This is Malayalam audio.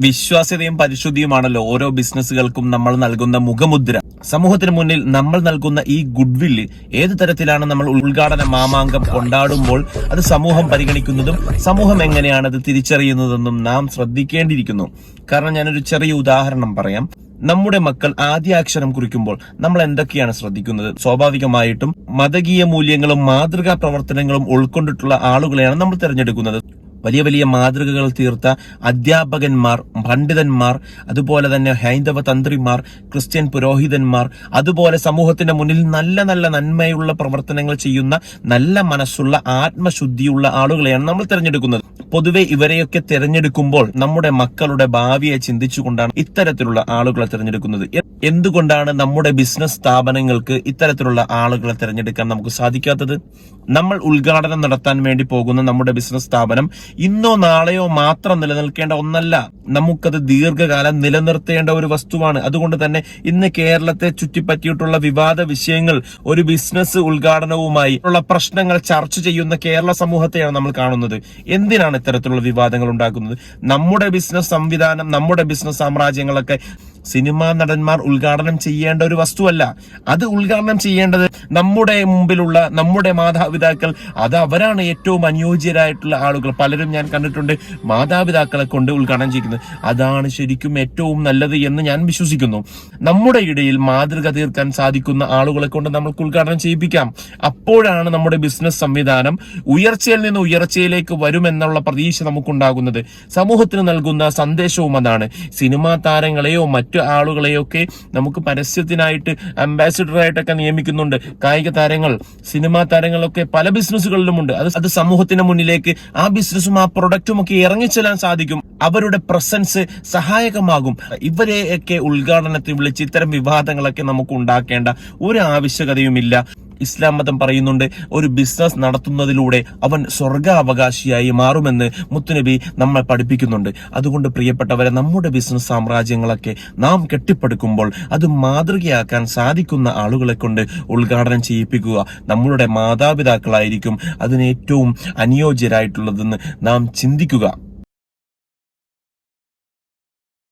വിശ്വാസ്യതയും പരിശുദ്ധിയുമാണല്ലോ ഓരോ ബിസിനസ്സുകൾക്കും നമ്മൾ നൽകുന്ന മുഖമുദ്ര. സമൂഹത്തിന് മുന്നിൽ നമ്മൾ നൽകുന്ന ഈ ഗുഡ് വില്ല് ഏത് തരത്തിലാണ് നമ്മൾ ഉദ്ഘാടന മാമാങ്കം കൊണ്ടാടുമ്പോൾ അത് സമൂഹം പരിഗണിക്കുന്നതും സമൂഹം എങ്ങനെയാണ് അത് തിരിച്ചറിയുന്നതെന്നും നാം ശ്രദ്ധിക്കേണ്ടിയിരിക്കുന്നു. കാരണം ഞാനൊരു ചെറിയ ഉദാഹരണം പറയാം. നമ്മുടെ മക്കൾ ആദ്യാക്ഷരം കുറിക്കുമ്പോൾ നമ്മൾ എന്തൊക്കെയാണ് ശ്രദ്ധിക്കുന്നത്? സ്വാഭാവികമായിട്ടും മതകീയ മൂല്യങ്ങളും മാതൃകാ പ്രവർത്തനങ്ങളും ഉൾക്കൊണ്ടിട്ടുള്ള ആളുകളെയാണ് നമ്മൾ തിരഞ്ഞെടുക്കുന്നത്. വലിയ വലിയ മാതൃകകൾ തീർത്ത അധ്യാപകന്മാർ പണ്ഡിതന്മാർ അതുപോലെ തന്നെ ഹൈന്ദവ തന്ത്രിമാർ ക്രിസ്ത്യൻ പുരോഹിതന്മാർ അതുപോലെ സമൂഹത്തിന്റെ മുന്നിൽ നല്ല നല്ല നന്മയുള്ള പ്രവർത്തനങ്ങൾ ചെയ്യുന്ന നല്ല മനസ്സുള്ള ആത്മശുദ്ധിയുള്ള ആളുകളെയാണ് നമ്മൾ തിരഞ്ഞെടുക്കുന്നത്. പൊതുവെ ഇവരെയൊക്കെ തിരഞ്ഞെടുക്കുമ്പോൾ നമ്മുടെ മക്കളുടെ ഭാവിയെ ചിന്തിച്ചുകൊണ്ടാണ് ഇത്തരത്തിലുള്ള ആളുകളെ തിരഞ്ഞെടുക്കുന്നത്. എന്തുകൊണ്ടാണ് നമ്മുടെ ബിസിനസ് സ്ഥാപനങ്ങൾക്ക് ഇത്തരത്തിലുള്ള ആളുകളെ തിരഞ്ഞെടുക്കാൻ നമുക്ക് സാധിക്കാത്തത്? നമ്മൾ ഉദ്ഘാടനം നടത്താൻ വേണ്ടി പോകുന്ന നമ്മുടെ ബിസിനസ് സ്ഥാപനം ഇന്നോ നാളെയോ മാത്രം നിലനിൽക്കേണ്ട ഒന്നല്ല. നമുക്കത് ദീർഘകാലം നിലനിർത്തേണ്ട ഒരു വസ്തുവാണ്. അതുകൊണ്ട് തന്നെ ഇന്ന് കേരളത്തെ ചുറ്റിപ്പറ്റിയിട്ടുള്ള വിവാദ വിഷയങ്ങൾ ഒരു ബിസിനസ് ഉദ്ഘാടനവുമായി ഉള്ള പ്രശ്നങ്ങൾ ചർച്ച ചെയ്യുന്ന കേരള സമൂഹത്തെയാണ് നമ്മൾ കാണുന്നത്. എന്തിനാണ് ഇത്തരത്തിലുള്ള വിവാദങ്ങൾ ഉണ്ടാക്കുന്നത്? നമ്മുടെ ബിസിനസ് സംവിധാനം നമ്മുടെ ബിസിനസ് സാമ്രാജ്യങ്ങളൊക്കെ സിനിമാ നടന്മാർ ഉദ്ഘാടനം ചെയ്യേണ്ട ഒരു വസ്തുവല്ല. അത് ഉദ്ഘാടനം ചെയ്യേണ്ടത് നമ്മുടെ മുമ്പിലുള്ള നമ്മുടെ മാതാപിതാക്കൾ. അത് അവരാണ് ഏറ്റവും അനുയോജ്യരായിട്ടുള്ള ആളുകൾ. പലരും ഞാൻ കണ്ടിട്ടുണ്ട് മാതാപിതാക്കളെ കൊണ്ട് ഉദ്ഘാടനം ചെയ്യുന്നത് അതാണ് ശരിക്കും ഏറ്റവും നല്ലത് എന്ന് ഞാൻ വിശ്വസിക്കുന്നു. നമ്മുടെ ഇടയിൽ മാതൃക തീർക്കാൻ സാധിക്കുന്ന ആളുകളെ കൊണ്ട് നമുക്ക് ഉദ്ഘാടനം ചെയ്യിപ്പിക്കാം. അപ്പോഴാണ് നമ്മുടെ ബിസിനസ് സംവിധാനം ഉയർച്ചയിൽ നിന്ന് ഉയർച്ചയിലേക്ക് വരുമെന്നുള്ള പ്രതീക്ഷ നമുക്കുണ്ടാകുന്നത്. സമൂഹത്തിന് നൽകുന്ന സന്ദേശവും അതാണ്. സിനിമാ താരങ്ങളെയോ ആളുകളെയോ ഒക്കെ നമുക്ക് പരസ്യത്തിനായിട്ട് അംബാസിഡറായിട്ടൊക്കെ നിയമിക്കുന്നുണ്ട്. കായിക താരങ്ങൾ സിനിമാ താരങ്ങളൊക്കെ പല ബിസിനസ്സുകളിലുമുണ്ട്. അത് അത് സമൂഹത്തിന് മുന്നിലേക്ക് ആ ബിസിനസ്സും ആ പ്രൊഡക്റ്റും ഒക്കെ ഇറങ്ങിച്ചെല്ലാൻ സാധിക്കും. അവരുടെ പ്രസൻസ് സഹായകമാകും. ഇവരെയൊക്കെ ഉദ്ഘാടനത്തിൽ വിളിച്ച് ഇത്തരം വിവാദങ്ങളൊക്കെ നമുക്ക് ഉണ്ടാക്കേണ്ട ഒരു ആവശ്യകതയുമില്ല. ഇസ്ലാം മതം പറയുന്നുണ്ട് ഒരു ബിസിനസ് നടത്തുന്നതിലൂടെ അവൻ സ്വർഗാവകാശിയായി മാറുമെന്ന് മുത്തുനബി നമ്മൾ പഠിപ്പിക്കുന്നുണ്ട്. അതുകൊണ്ട് പ്രിയപ്പെട്ടവരെ നമ്മുടെ ബിസിനസ് സാമ്രാജ്യങ്ങളൊക്കെ നാം കെട്ടിപ്പടുക്കുമ്പോൾ അത് മാതൃകയാക്കാൻ സാധിക്കുന്ന ആളുകളെ കൊണ്ട് ഉദ്ഘാടനം ചെയ്യിപ്പിക്കുക നമ്മളുടെ മാതാപിതാക്കളായിരിക്കും അതിന് ഏറ്റവും അനുയോജ്യരായിട്ടുള്ളതെന്ന് നാം ചിന്തിക്കുക.